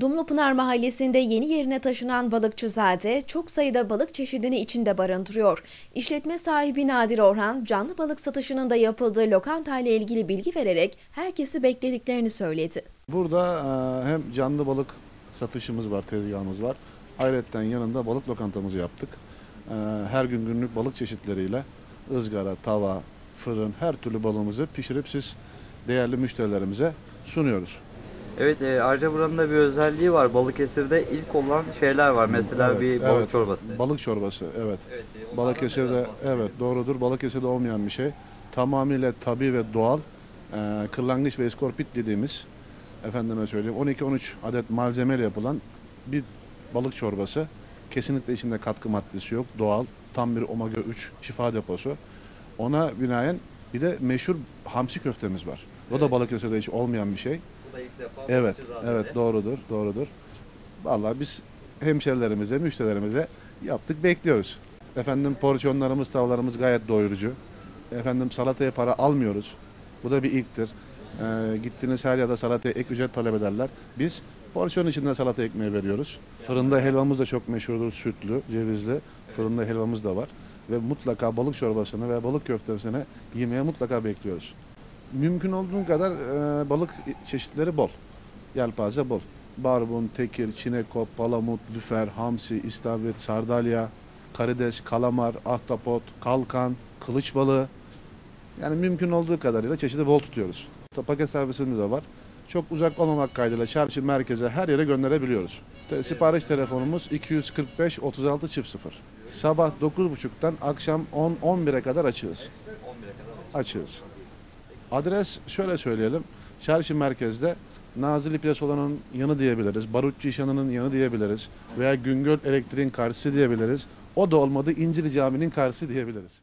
Dumlupınar Mahallesi'nde yeni yerine taşınan Balıkçızade çok sayıda balık çeşidini içinde barındırıyor. İşletme sahibi Nadir Orhan, canlı balık satışının da yapıldığı lokanta ile ilgili bilgi vererek herkesi beklediklerini söyledi. Burada e, hem canlı balık satışımız var, tezgahımız var. Ayrıca yanında balık lokantamızı yaptık. E, Her gün günlük balık çeşitleriyle ızgara, tava, fırın her türlü balığımızı pişirip siz değerli müşterilerimize sunuyoruz. Evet, e, ayrıca buranın da bir özelliği var. Balıkesir'de ilk olan şeyler var. Mesela Evet, bir balık evet. çorbası. Balık çorbası, evet. Evet, e, Balıkesir'de evet doğrudur. Balıkesir'de olmayan bir şey. Tamamıyla tabi ve doğal e, kırlangıç ve eskorpit dediğimiz efendime söyleyeyim 12-13 adet malzemeyle yapılan bir balık çorbası. Kesinlikle içinde katkı maddesi yok. Doğal. Tam bir omega 3 şifa deposu. Ona binaen bir de meşhur hamsi köftemiz var. O da Evet. Balıkesir'de hiç olmayan bir şey. Bu da ilk defa Evet, evet doğrudur, doğrudur. Vallahi biz hemşerilerimize, müşterilerimize yaptık, bekliyoruz. Efendim porsiyonlarımız, tavlarımız gayet doyurucu. Efendim salataya para almıyoruz. Bu da bir ilktir. Ee, gittiğiniz her yerde salataya ek ücret talep ederler. Biz porsiyon içinde salata ekmeği veriyoruz. Fırında helvamız da çok meşhurdur, sütlü, cevizli. Fırında helvamız da var. Ve mutlaka balık çorbasını ve balık köftesini yemeye mutlaka bekliyoruz. Mümkün olduğu kadar e, balık çeşitleri bol. Yelpaze bol. Barbun, tekir, çinekop, palamut, lüfer, hamsi, istavrit, sardalya, karides, kalamar, ahtapot, kalkan, kılıç balığı. Yani mümkün olduğu kadarıyla çeşidi bol tutuyoruz. Paket servisimiz de var. Çok uzak olmamak kaydıyla çarşı merkeze her yere gönderebiliyoruz. Te- sipariş telefonumuz 245 36 0. Sabah 9.30'dan akşam 10-11'e kadar açığız. 11'e kadar. Açığız. Adres şöyle söyleyelim. Çarşı merkezde Nazilli Plasola'nın yanı diyebiliriz. Barutçu İşhanı'nın yanı diyebiliriz. Veya Güngör Elektriğin karşısı diyebiliriz. O da olmadı İncili Camii'nin karşısı diyebiliriz.